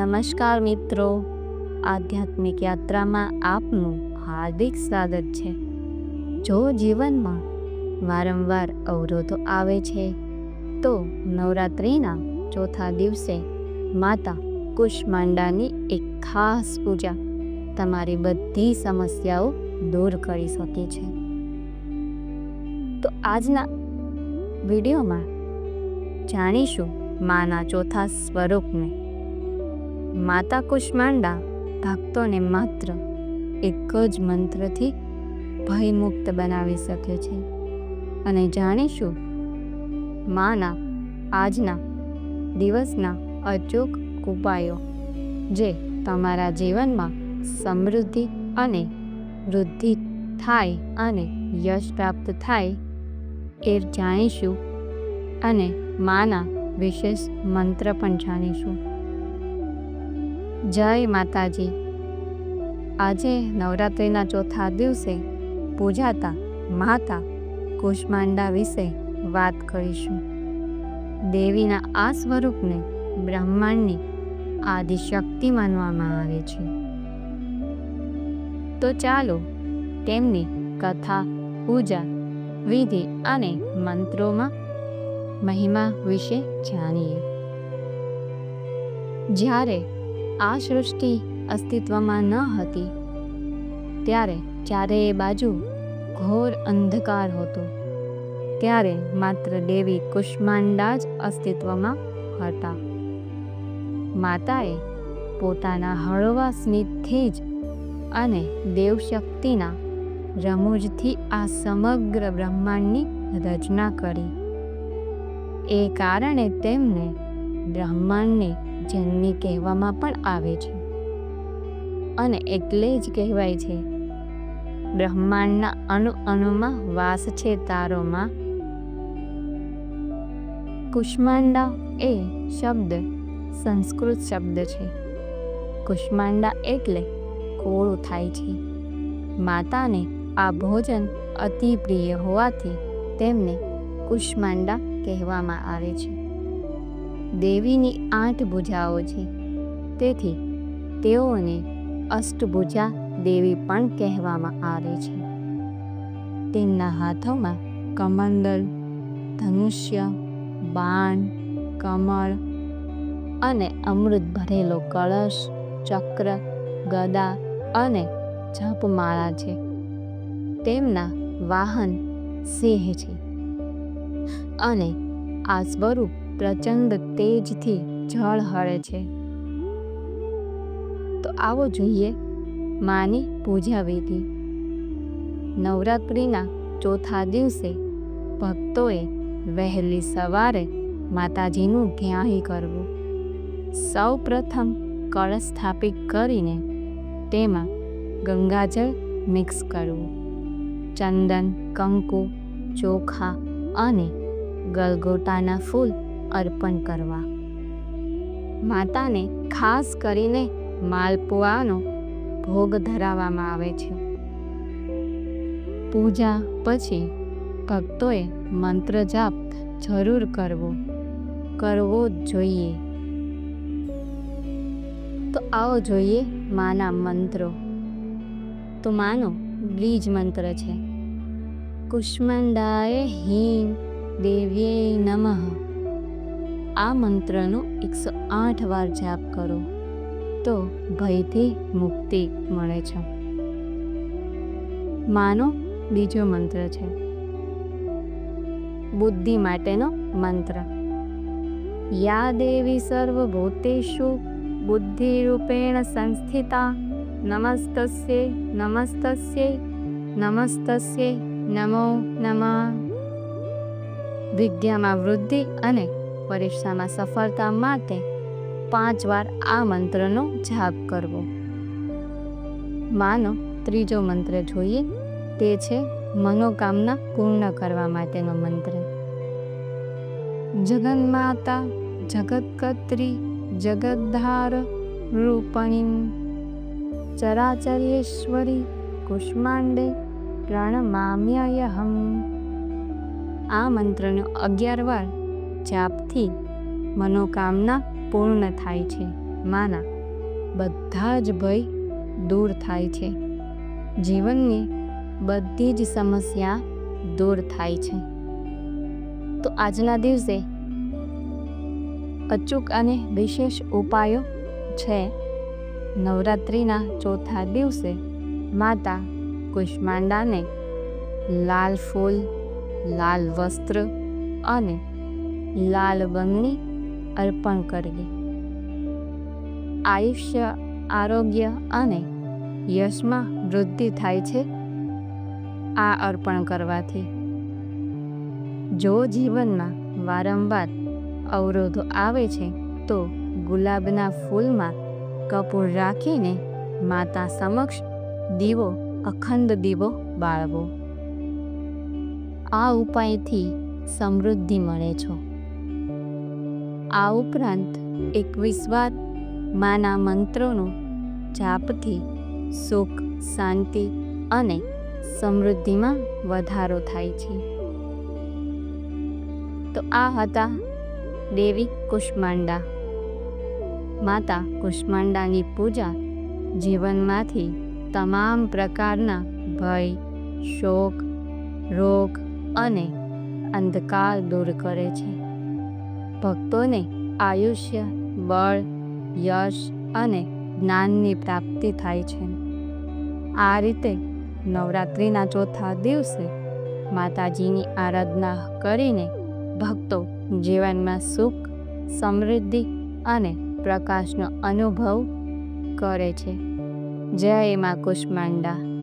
નમસ્કાર મિત્રો. આધ્યાત્મિક યાત્રામાં આપનું હાર્દિક સ્વાગત છે. જો જીવનમાં વારંવાર અવરોધો આવે છે, તો નવરાત્રિના ચોથા દિવસે માતા કુષ્માંડાની એક ખાસ પૂજા તમારી બધી સમસ્યાઓ દૂર કરી શકે છે. તો આજના વિડીયોમાં જાણીશું માના ચોથા સ્વરૂપને માતા કુષ્માંડા ભક્તોને માત્ર એક જ મંત્રથી ભયમુક્ત બનાવી શકે છે. અને જાણીશું, માના આજના દિવસના અચૂક ઉપાયો જે તમારા જીવનમાં સમૃદ્ધિ અને વૃદ્ધિ થાય અને યશ પ્રાપ્ત થાય એ જાણીશું. અને માના વિશેષ મંત્ર પણ જાણીશું. જય માતાજી. આજે નવરાત્રિના ચોથા દિવસે પૂજાતા માતા કુષ્માંડા વિશે વાત કરીશું. દેવીના આ સ્વરૂપને બ્રહ્માંડની આદિશક્તિ માનવામાં આવે છે. તો ચાલો તેમની કથા, પૂજા, વિધિ અને મંત્રોમાં મહિમા વિશે જાણીએ. જ્યારે આ સૃષ્ટિ અસ્તિત્વમાં ન હતી. ત્યારે ચારેય બાજુ ઘોર અંધકાર હતો. ત્યારે માત્ર દેવી કુષ્માંડા જ અસ્તિત્વમાં હતા. માતાએ પોતાના હળવા સ્મિતથી જ અને દેવશક્તિના રમૂજથી આ સમગ્ર બ્રહ્માંડની રચના કરી. એ કારણે તેમને બ્રહ્માંડની જન્મી કહેવામાં પણ આવે છે. અને એટલે જ કહેવાય છે, બ્રહ્માંડના અણુ અણુમાં વાસ છે તારોમાં. કુષ્માંડા એ શબ્દ, સંસ્કૃત શબ્દ છે. કુષ્માંડા એટલે કોળું થાય છે. માતાને આ ભોજન અતિ પ્રિય હોવાથી તેમને કુષ્માંડા કહેવામાં આવે છે. દેવીની આઠ ભુજાઓ છે. તેથી તેઓને અષ્ટભુજા દેવી પણ કહેવામાં આવે છે. તેમના હાથોમાં કમંડલ, ધનુષ્ય, બાણ, કમળ અને અમૃત ભરેલો કળશ, ચક્ર, ગદા અને જપમાળા છે. તેમના વાહન સિંહ છે. અને આ સ્વરૂપ પ્રચંડ તેજથી જળ હળે છે. તો આવો જોઈએ માની પૂજા વિધિ નવરાત્રિના ચોથા દિવસે ભક્તોએ વહેલી સવારે માતાજીનું ધ્યાહી કરવું. સૌ પ્રથમ કળશ સ્થાપિત કરીને તેમાં ગંગાજળ મિક્સ કરવું. ચંદન, કંકુ, ચોખા અને ગલગોટાના ફૂલ અર્પણ કરવા. માતાને ખાસ કરીને માલપુઆનો ભોગ ધરાવવામાં આવે છે. પૂજા પછી ભક્તોએ મંત્ર જાપ જરૂર કરવો કરવો જ જોઈએ. તો આવો જોઈએ માના મંત્રો. તો માનો બીજ મંત્ર છે. કુષ્મંડાય હિમ દેવ્યે નમઃ. આ મંત્રનો એકસો આઠ વાર જાપ કરો, તો ભયથી મુક્તિ મળે છે. માનો બીજો મંત્ર છે. બુદ્ધિ માટેનો મંત્ર. યા દેવી સર્વભૂતેષુ બુદ્ધિરૂપેણ સંસ્થિતા, નમસ્તસ્ય નમસ્તસ્ય નમસ્તસ્ય, નમો નમઃ. વિદ્યામાં વૃદ્ધિ અને પરીક્ષામાં સફળતા માટે પાંચ વાર આ મંત્રનો જાપ કરવો. માનો, ત્રીજો મંત્ર જોઈએ, તે છે મનોકામના પૂર્ણ કરવા માટેનો મંત્ર. જગન્માતા, જગતકત્રી, જગદ્ધાર રૂપણી ચરાચર્યેશ્વરી કુષ્માંડે, પ્રણમામ્યહમ. આ મંત્રનો અગિયાર વાર જાપથી મનોકામના પૂર્ણ થાય છે. માના બધા જ ભય દૂર થાય છે. જીવનની બધી જ સમસ્યા દૂર થાય છે. તો આજના દિવસે અચૂક અને વિશેષ ઉપાયો છે. નવરાત્રિના ચોથા દિવસે માતા કુષ્માંડાને લાલ ફૂલ, લાલ વસ્ત્ર અને લાલ બંગણી અર્પણ કરવી આયુષ્ય, આરોગ્ય અને યશમાં વૃદ્ધિ થાય છે આ અર્પણ કરવાથી. જો જીવનમાં વારંવાર અવરોધો આવે છે, તો ગુલાબના ફૂલમાં કપૂર રાખીને માતા સમક્ષ દીવો, અખંડ દીવો બાળવો. આ ઉપાયથી સમૃદ્ધિ મળે છે. આ ઉપરાંત એકવીસ વાર માના મંત્રોનો જાપથી સુખ, શાંતિ અને સમૃદ્ધિમાં વધારો થાય છે. તો આ હતા દેવી કુષ્માંડા. માતા કુષ્માંડાની પૂજા જીવનમાંથી તમામ પ્રકારના ભય, શોક, રોગ અને અંધકાર દૂર કરે છે. ભક્તોને આયુષ્ય, બળ, યશ અને જ્ઞાનની પ્રાપ્તિ થાય છે. આ રીતે નવરાત્રિના ચોથા દિવસે માતાજીની આરાધના કરીને ભક્તો જીવનમાં સુખ, સમૃદ્ધિ અને પ્રકાશનો અનુભવ કરે છે. જય એમાં કુષ્માંડા.